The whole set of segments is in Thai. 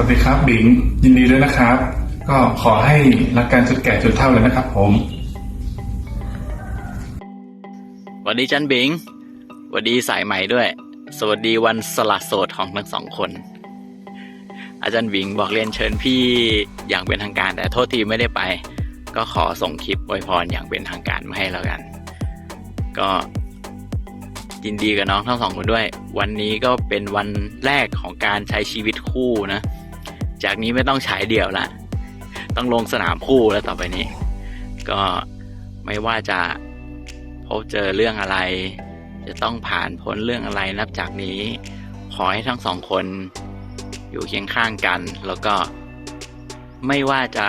วัสดีครับบิงยินดีด้วยนะครับ ก็ขอให้รักกันจนแก่จนเฒ่าเลยนะครับ ผมสวัสดีจันบิงสวัสดีสายใหม่ด้วย สวัสดีวันสละโสดของทั้งสองคน อาจารย์บิงบอกเรียนเชิญพี่อย่างเป็นทางการ แต่โทษทีไม่ได้ไป ก็ขอส่งคลิปอวยพรอย่างเป็นทางการมาให้แล้วกัน ก็ยินดีกับน้องทั้งสองคนด้วย วันนี้ก็เป็นวันแรกของการใช้ชีวิตคู่นะ จากนี้ไม่ต้องฉายเดี่ยวละ ต้องลงสนามคู่แล้วต่อไปนี้ ก็ไม่ว่าจะพบเจอเรื่องอะไร จะต้องผ่านพ้นเรื่องอะไรนับจากนี้ ขอให้ทั้งสองคนอยู่เคียงข้างกัน แล้วก็ไม่ว่าจะ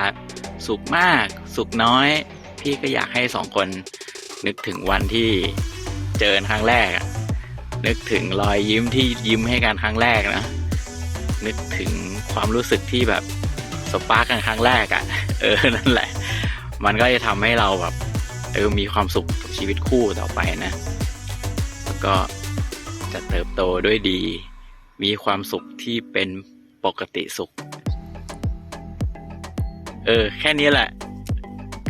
สุขมากสุขน้อย พี่ก็อยากให้สองคนนึกถึงวันที่เจอครั้งแรก นึกถึงรอยยิ้มที่ยิ้มให้กันครั้งแรกนะ นึกถึงความรู้สึกที่แบบสปาร์กันครั้งแรกอะ่ะ เออ นั่นแหละ มันก็จะทำให้เราแบบ เออ มีความสุขกับชีวิตคู่ต่อไปนะ แล้วก็จะเติบโตด้วยดี มีความสุขที่เป็นปกติสุข เออ แค่นี้แหละ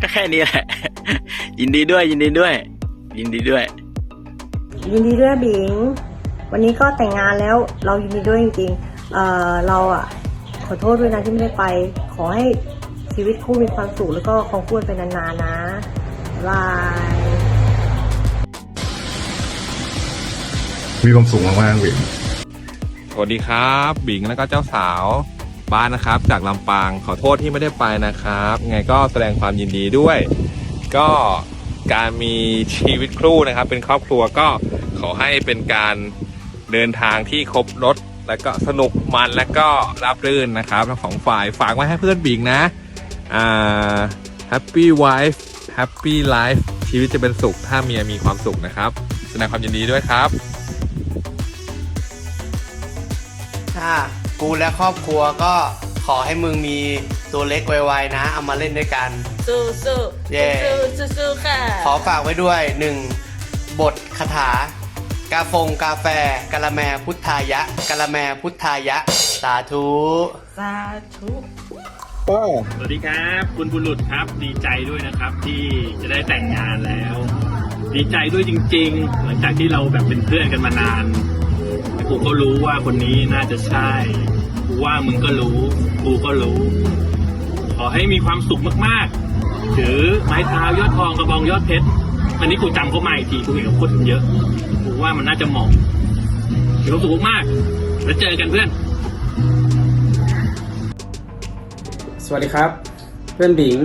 ก็แค่นี้แหละ ยินดีด้วย ยินดีด้วย ยินดีด้วย ยินดีด้วยบิง วันนี้ก็แต่งงานแล้ว เรายินดีด้วยจริงๆ เอ่อเราอะขอโทษด้วยนะที่ไม่ได้ไป ขอให้ชีวิตคู่มีความสุขแล้วก็คงคู่กันไปนานๆนะบายมีความสุขมากๆบิงสวัสดีครับ บิงแล้วก็เจ้าสาวบ้านนะครับ จากลำปางขอโทษที่ไม่ได้ไปนะครับ ไงก็แสดงความยินดีด้วย ก็การมีชีวิตคู่นะครับ เป็นครอบครัวก็ขอให้เป็นการเดินทางที่ครบรถ แล้วก็สนุกมันและก็ราบรื่นนะครับทั้งสองฝ่ายฝากไว้ให้เพื่อนบิงนะอ่า happy wife happy life ชีวิตจะเป็นสุขถ้าเมียมีความสุขนะครับ แสดงความยินดีด้วยครับถ้ากูและครอบครัวก็ขอให้มึงมีตัวเล็กไวๆนะ เอามาเล่นด้วยกัน สู้สู้เย้ สู้สู้สู้ค่ะ ขอฝากไว้ด้วยหนึ่งบทคาถา กาฟงกาแฟกะละแมพุทธายะกะละแมพุทธายะ สาธุ สาธุสวัสดีครับ คุณบุรุษครับ ดีใจด้วยนะครับ ที่จะได้แต่งงานแล้ว ดีใจด้วยจริง ๆ หลังจากที่เราแบบเป็นเพื่อนกันมานานกูก็รู้ว่าคนนี้น่าจะใช่กูว่ามึงก็รู้กูก็รู้ ขอให้มีความสุขมากๆ ถือไม้เท้ายอดทองกระบองยอดเพชร อันนี้กูจำเขามาอีกทีกูเห็นเขาพูดกันเยอะกูว่ามันน่าจะเหมาะมีความสุขมากๆแล้วเจอกันเพื่อน สวัสดีครับ เพื่อนบิง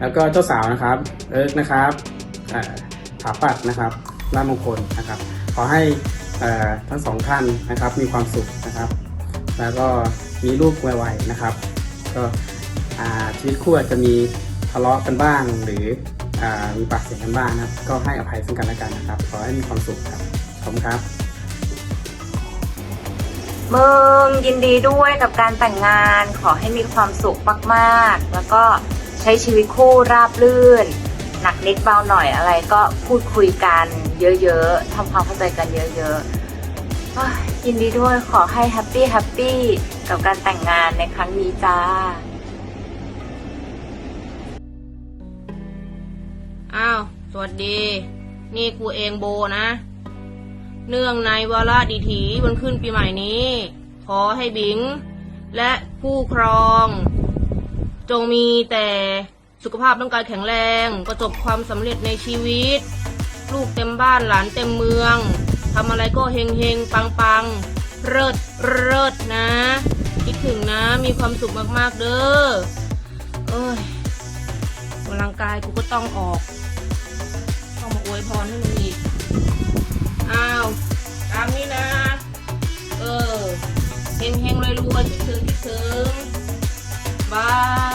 แล้วก็เจ้าสาวนะครับ เอิร์กนะครับถาปัดนะครับร่ามงคลนะครับ ขอให้เอ่อทั้งสองท่านนะครับ มีความสุขนะครับ แล้วก็มีลูกไวๆนะครับ ก็ชีวิตคู่อาจจะมีทะเลาะกันบ้างหรือ มีปากเสียงกันบ้างนะครับ ก็ให้อภัยซึ่งกันและกันนะครับ ขอให้มีความสุขครับ ขอบคุณครับ มึงยินดีด้วยกับการแต่งงาน ขอให้มีความสุขมากๆ แล้วก็ใช้ชีวิตคู่ราบรื่น หนักนิดเบาหน่อยอะไรก็พูดคุยกันเยอะๆทำความเข้าใจกันเยอะๆยินดีด้วยขอให้แฮปปี้แฮปปี้กับการแต่งงานในครั้งนี้จ้า อ้าว สวัสดี นี่กูเองโบนะ เนื่องในวาระดีถีวันขึ้นปีใหม่นี้ ขอให้บิง และผู้ครอง จงมีแต่สุขภาพร่างกายแข็งแรง ประสบความสำเร็จในชีวิต ลูกเต็มบ้านหลานเต็มเมืองทำอะไรก็เฮงเฮงปังปังเลิศเลิศนะ คิดถึงนะมีความสุขมาก ๆ เด้อเอ้ยำลังกายกูก็ต้องออก ต้องมาอวยพรให้มึงอีก อ้าว ตามนี้นะ เออเฮงเฮงรวยรวยคิดถึงคิดถึงบาย